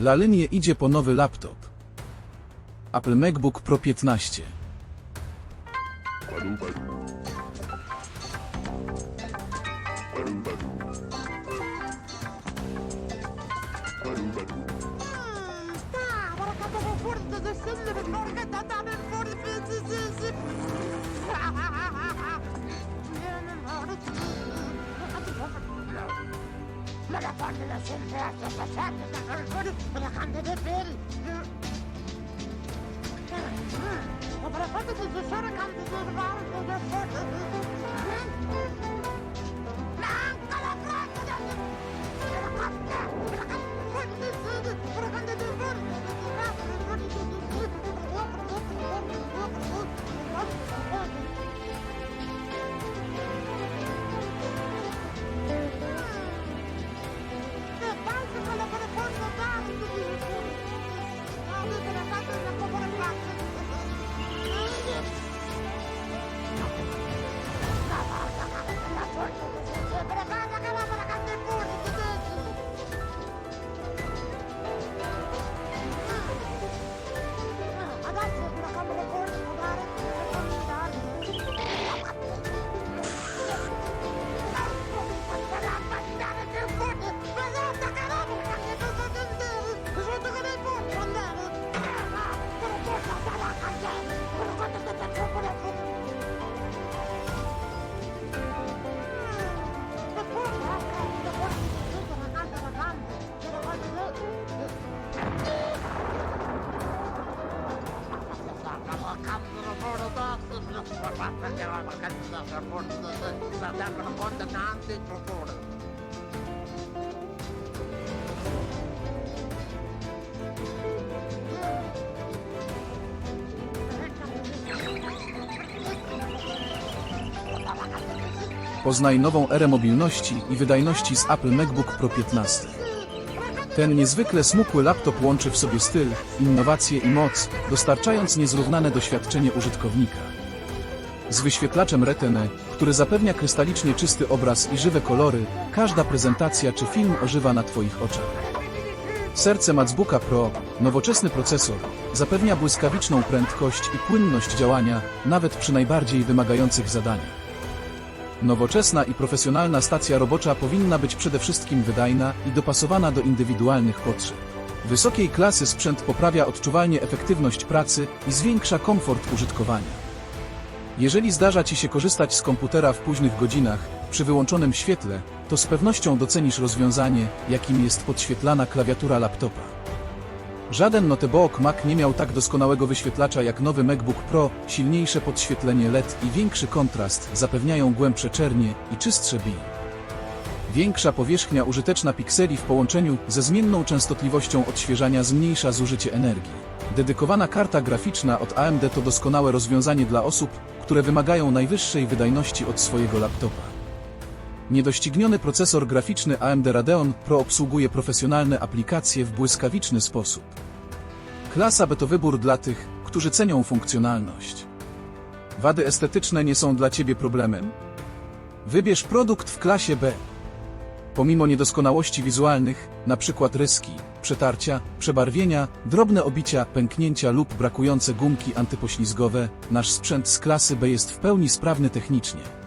Lalynie idzie po nowy laptop. Apple MacBook Pro 15. Ich Poznaj nową erę mobilności i wydajności z Apple MacBook Pro 15. Ten niezwykle smukły laptop łączy w sobie styl, innowacje i moc, dostarczając niezrównane doświadczenie użytkownika. Z wyświetlaczem Retina, który zapewnia krystalicznie czysty obraz i żywe kolory, każda prezentacja czy film ożywa na Twoich oczach. Serce MacBooka Pro, nowoczesny procesor, zapewnia błyskawiczną prędkość i płynność działania, nawet przy najbardziej wymagających zadaniach. Nowoczesna i profesjonalna stacja robocza powinna być przede wszystkim wydajna i dopasowana do indywidualnych potrzeb. Wysokiej klasy sprzęt poprawia odczuwalnie efektywność pracy i zwiększa komfort użytkowania. Jeżeli zdarza Ci się korzystać z komputera w późnych godzinach, przy wyłączonym świetle, to z pewnością docenisz rozwiązanie, jakim jest podświetlana klawiatura laptopa. Żaden notebook Mac nie miał tak doskonałego wyświetlacza jak nowy MacBook Pro, silniejsze podświetlenie LED i większy kontrast zapewniają głębsze czernie i czystsze bill. Większa powierzchnia użyteczna pikseli w połączeniu ze zmienną częstotliwością odświeżania zmniejsza zużycie energii. Dedykowana karta graficzna od AMD to doskonałe rozwiązanie dla osób, które wymagają najwyższej wydajności od swojego laptopa. Niedościgniony procesor graficzny AMD Radeon Pro obsługuje profesjonalne aplikacje w błyskawiczny sposób. Klasa B to wybór dla tych, którzy cenią funkcjonalność. Wady estetyczne nie są dla Ciebie problemem? Wybierz produkt w klasie B. Pomimo niedoskonałości wizualnych, np. ryski, przetarcia, przebarwienia, drobne obicia, pęknięcia lub brakujące gumki antypoślizgowe, nasz sprzęt z klasy B jest w pełni sprawny technicznie.